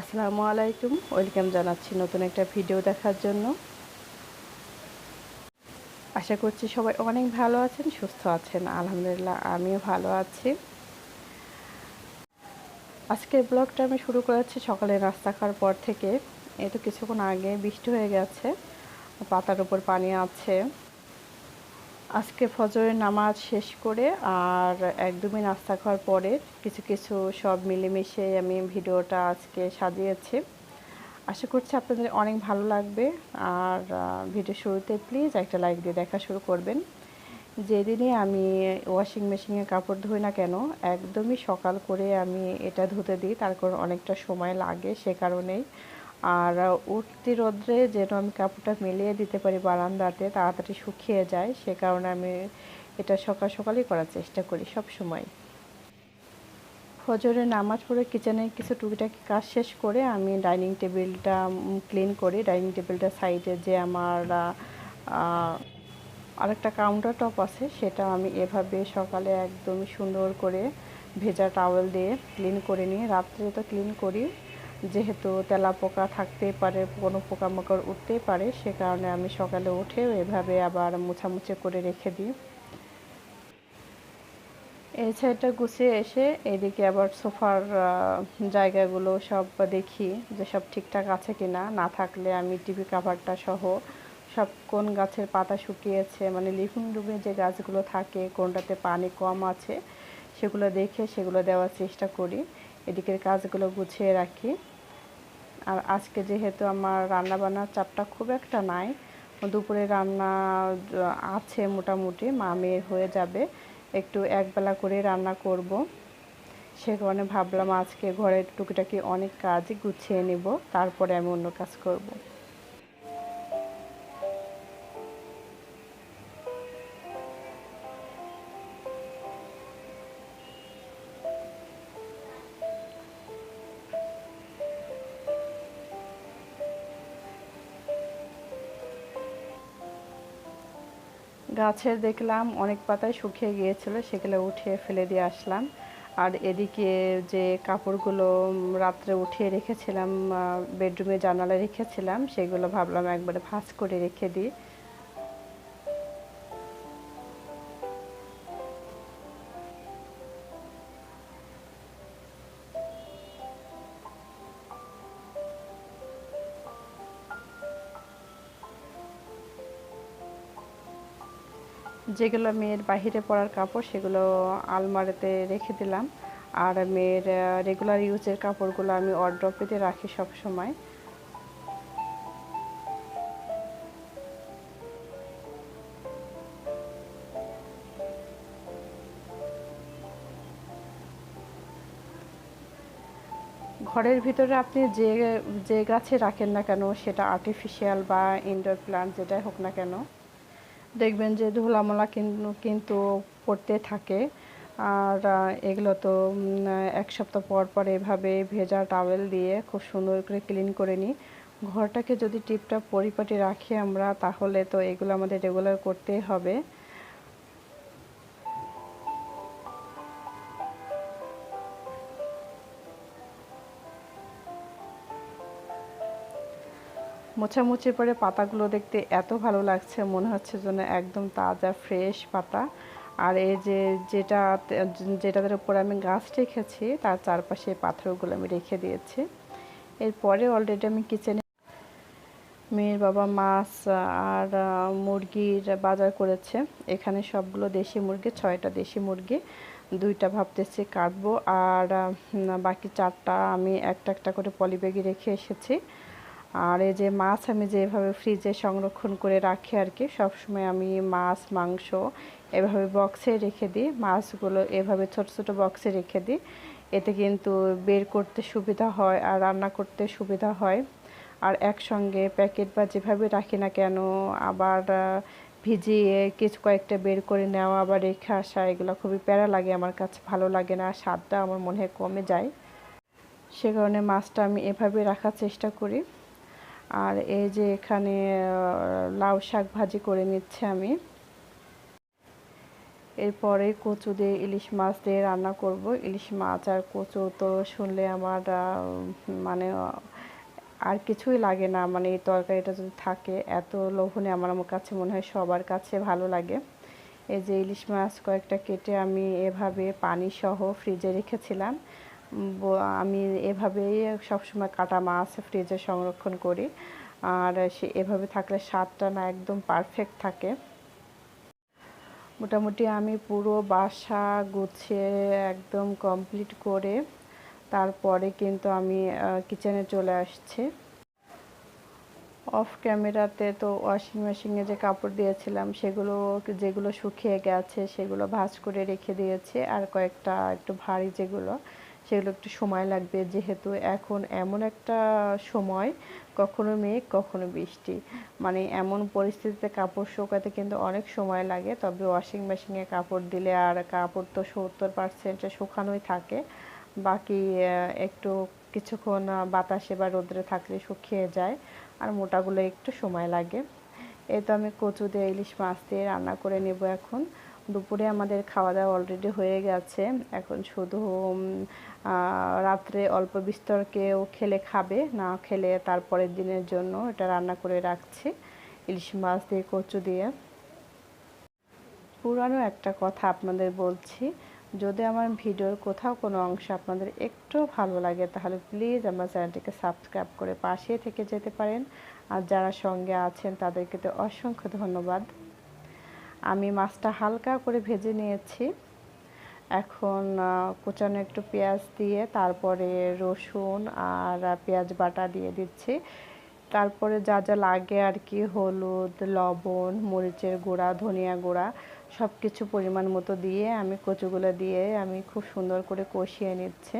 আসসালামু আলাইকুম। ওয়েলকাম জানাচ্ছি নতুন একটা ভিডিও দেখার জন্য। আশা করছি সবাই অনেক ভালো আছেন, সুস্থ আছেন। আলহামদুলিল্লাহ, আমিও ভালো আছি। আজকের ব্লগটা আমি শুরু করেছি সকালে নাস্তা খাওয়ার পর থেকে। এ তো কিছুক্ষণ আগে বৃষ্টি হয়ে গেছে, পাতার উপর পানি আছে। আজকে ফজরের নামাজ শেষ করে আর একদমই নাস্তা খাওয়ার পরে কিছু কিছু সব মিলেমিশে আমি ভিডিওটা আজকে সাজিয়েছি। আশা করছি আপনাদের অনেক ভালো লাগবে। আর ভিডিও শুরুতে প্লিজ একটা লাইক দিয়ে দেখা শুরু করবেন। যেদিনই আমি ওয়াশিং মেশিনে কাপড় ধুই না কেন, একদমই সকাল করে আমি এটা ধুতে দিই তার কারণ অনেকটা সময় লাগে সে কারণেই। আর উঠতি রোদ্রে যেন আমি কাপড়টা মিলিয়ে দিতে পারি বারান্দাতে, তাড়াতাড়ি শুকিয়ে যায়, সে কারণে আমি এটা সকাল সকালই করার চেষ্টা করি সব সময় ফজরে নামাজ পড়ে কিচেনে কিছু টুকিটাকি কাজ শেষ করে আমি ডাইনিং টেবিলটা ক্লিন করি। ডাইনিং টেবিলটা সাইডে যে আমার আরেকটা কাউন্টার টপ আছে, সেটা আমি এভাবে সকালে একদমই সুন্দর করে ভেজা টাওয়েল দিয়ে ক্লিন করে নিই। রাত্রে তো ক্লিন করি। যেহেতু তেলা পোকা থাকতেই পারে, কোনো পোকামাকড় উঠতেই পারে, সে কারণে আমি সকালে উঠেও এভাবে আবার মুছামুছি করে রেখে দিই। এই সাইডটা গুছিয়ে এসে এদিকে আবার সোফার জায়গাগুলো সব দেখি যে সব ঠিকঠাক আছে কি না না থাকলে আমি টিভি কাভারটা সহ সব কোন গাছের পাতা শুকিয়েছে মানে লিফুন রুমে যে গাছগুলো থাকে কোনটাতে পানি কম আছে, সেগুলো দেখে সেগুলো দেওয়ার চেষ্টা করি। এদিকের কাজগুলো গুছিয়ে রাখি। আর আজকে যেহেতু আমার রান্না বান্নার চাপটা খুব একটা নাই, দুপুরে রান্না আছে মোটামুটি, মা মেয়ের হয়ে যাবে, একটু একবেলা করে রান্না করব। সে কারণে ভাবলাম আজকে ঘরের টুকিটাকি অনেক কাজই গুছিয়ে নেব, তারপরে আমি অন্য কাজ করব। গাছের দেখলাম অনেক পাতায় শুকিয়ে গিয়েছিল, সেগুলো উঠিয়ে ফেলে দিয়ে আসলাম। আর এদিকে যে কাপড়গুলো রাত্রে উঠিয়ে রেখেছিলাম বেডরুমে জানালা রেখেছিলাম, সেগুলো ভাবলাম একবারে ভাঁজ করে রেখে দিই। যেগুলো মেয়ের বাহিরে পরার কাপড়, সেগুলো আলমারিতে রেখে দিলাম। আর মেয়ের রেগুলার ইউজের কাপড়গুলো আমি অর্ড্রপেতে রাখি সব সময় ঘরের ভিতরে আপনি যে যে গাছে রাখেন না কেন, সেটা আর্টিফিশিয়াল বা ইনডোর প্লান্ট যেটাই হোক না কেন দেখবেন যে ধুলামোলা কিন্তু পড়তে থাকে। আর এগুলো তো এক সপ্তাহ পর পর এভাবে ভেজা টাওয়েল দিয়ে খুব সুন্দর করে ক্লিন করে নিই। ঘরটাকে যদি টিপটা পরিপাটি রাখি আমরা, তাহলে তো এগুলো আমাদের রেগুলার করতেই হবে। মোছামুছির পরে পাতাগুলো দেখতে এত ভালো লাগছে, মনে হচ্ছে যেন একদম তাজা ফ্রেশ পাতা। আর এই যে যেটা, যেটাদের উপর আমি গাছ রেখেছি, তার চারপাশে পাথরগুলো আমি রেখে দিয়েছি। এরপরে অলরেডি আমি কিচেনে মেয়ের বাবা মাছ আর মুরগির বাজার করেছে। এখানে সবগুলো দেশি মুরগি, ছয়টা দেশি মুরগি, দুইটা ভাবতেছি কাটবো। আর বাকি চারটা আমি একটা একটা করে পলিব্যাগে রেখে এসেছি। আর এই যে মাছ আমি যেভাবে ফ্রিজে সংরক্ষণ করে রাখি আর কি, সবসময় আমি মাছ, মাংস এভাবে বক্সে রেখে দিই। মাছগুলো এভাবে ছোট ছোট বক্সে রেখে দিই। এতে কিন্তু বের করতে সুবিধা হয় আর রান্না করতে সুবিধা হয়। আর একসঙ্গে প্যাকেট বা যেভাবে রাখি না কেন, আবার ভিজিয়ে কিছু কয়েকটা বের করে নেওয়া আবার রেখে আসা, এগুলো খুবই প্যারা লাগে আমার কাছে, ভালো লাগে না, স্বাদটা আমার মনে হয় কমে যায়। সে কারণে মাছটা আমি এভাবে রাখার চেষ্টা করি। আর এই যে এখানে লাউ শাক ভাজি করে নিচ্ছে আমি। এরপরে কচু দিয়ে ইলিশ মাছ দিয়ে রান্না করব। ইলিশ মাছ আর কচু তো শুনলে আমার মানে আর কিছুই লাগে না। মানে এই তরকারিটা যদি থাকে, এত লোভনে আমার আমার কাছে মনে হয় সবার কাছে ভালো লাগে। এই যে ইলিশ মাছ কয়েকটা কেটে আমি এভাবে পানি সহ ফ্রিজে রেখেছিলাম। আমি এভাবেই সবসময় কাটা মাছ ফ্রিজে সংরক্ষণ করি। আর সে, এভাবে থাকলে স্বাদটা না একদম পারফেক্ট থাকে। মোটামুটি আমি পুরো বাসা গুছিয়ে একদম কমপ্লিট করে তারপরে কিন্তু আমি কিচেনে চলে আসছি। অফ ক্যামেরাতে তো ওয়াশিং মেশিনে যে কাপড় দিয়েছিলাম, সেগুলো, যেগুলো শুকিয়ে গেছে সেগুলো ভাঁজ করে রেখে দিয়েছি। আর কয়েকটা একটু ভারী যেগুলো সেগুলো একটু সময় লাগবে। যেহেতু এখন এমন একটা সময়, কখনো মেঘ, কখনো বৃষ্টি। মানে এমন পরিস্থিতিতে কাপড় শুকাতে কিন্তু অনেক সময় লাগে, তবে ওয়াশিং মেশিনে কাপড় দিলে আর কাপড় তো সত্তর পার্সেন্টে শুকানোই থাকে। বাকি একটু কিছুক্ষণ বাতাসে বা রোদ্রে থাকলে শুকিয়ে যায় আর মোটাগুলো একটু সময় লাগে। এই তো আমি কচু দিয়ে ইলিশ মাছ দিয়ে রান্না করে নেব এখন। দুপুরে আমাদের খাওয়া দাওয়া অলরেডি হয়ে গেছে। এখন শুধু রাত্রে অল্প বিস্তর কেউ খেলে খাবে, না খেলে তারপরের দিনের জন্য এটা রান্না করে রাখছি, ইলিশ মাছ দিয়ে, কচু দিয়ে। পুরানো একটা কথা আপনাদের বলছি, যদি আমার ভিডিওর কোথাও কোনো অংশ আপনাদের একটু ভালো লাগে, তাহলে প্লিজ আমার চ্যানেলটিকে সাবস্ক্রাইব করে পাশে থেকে যেতে পারেন। আর যারা সঙ্গে আছেন তাদেরকে তো অসংখ্য ধন্যবাদ। আমি মাছটা হালকা করে ভেজে নিয়েছি। এখন কুচানো একটু পেঁয়াজ দিয়ে, তারপরে রসুন আর পেঁয়াজ বাটা দিয়ে দিচ্ছি। তারপরে যা যা লাগে আর কি, হলুদ, লবণ, মরিচের গুঁড়া, ধনিয়া গুঁড়া সব কিছু পরিমাণ মতো দিয়ে আমি কচুগুলো দিয়ে আমি খুব সুন্দর করে কষিয়ে নিচ্ছি।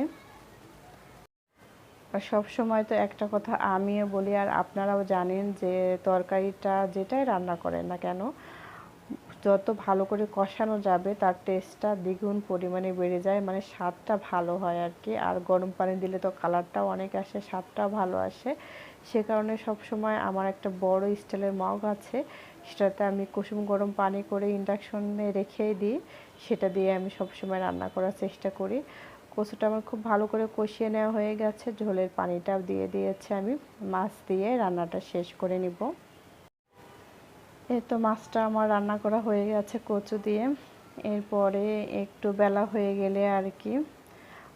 আর সব সময় তো একটা কথা আমিও বলি, আর আপনারাও জানেন যে তরকারিটা যেটাই রান্না করেন না কেন যত ভালো করে কষানো যাবে, তার টেস্টটা দ্বিগুণ পরিমাণে বেড়ে যায়। মানে স্বাদটা ভালো হয় আর কি। আর গরম পানি দিলে তো কালারটাও অনেক আসে, স্বাদটাও ভালো আসে। সে কারণে সব সময় আমার একটা বড় স্টাইলের মগ আছে। সেটাতে আমি কুসুম গরম পানি করে ইন্ডাকশনে রেখেই দিই। সেটা দিয়ে আমি সব সময় রান্না করার চেষ্টা করি। কচুটা আমার খুব ভালো করে কষিয়ে নেওয়া হয়ে গেছে। ঝোলের পানিটাও দিয়ে দিয়েছি আমি। মাছ দিয়ে রান্নাটা শেষ করে নিব। এই তো মাছটা আমার রান্না করা হয়ে গেছে কচু দিয়ে। এরপরে একটু বেলা হয়ে গেলে আর কি।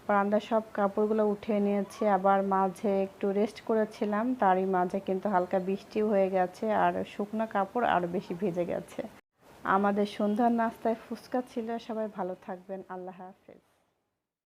বারান্দার সব কাপড়গুলো উঠিয়ে নিয়েছি, আবার মাঝে একটু রেস্ট করেছিলাম, তারই মাঝে কিন্তু হালকা বৃষ্টিও হয়ে গেছে আর শুকনো কাপড় আরও বেশি ভিজে গেছে। আমাদের সন্ধ্যার নাস্তায় ফুচকা ছিল, সবাই ভালো থাকবেন, আল্লাহ হাফেজ।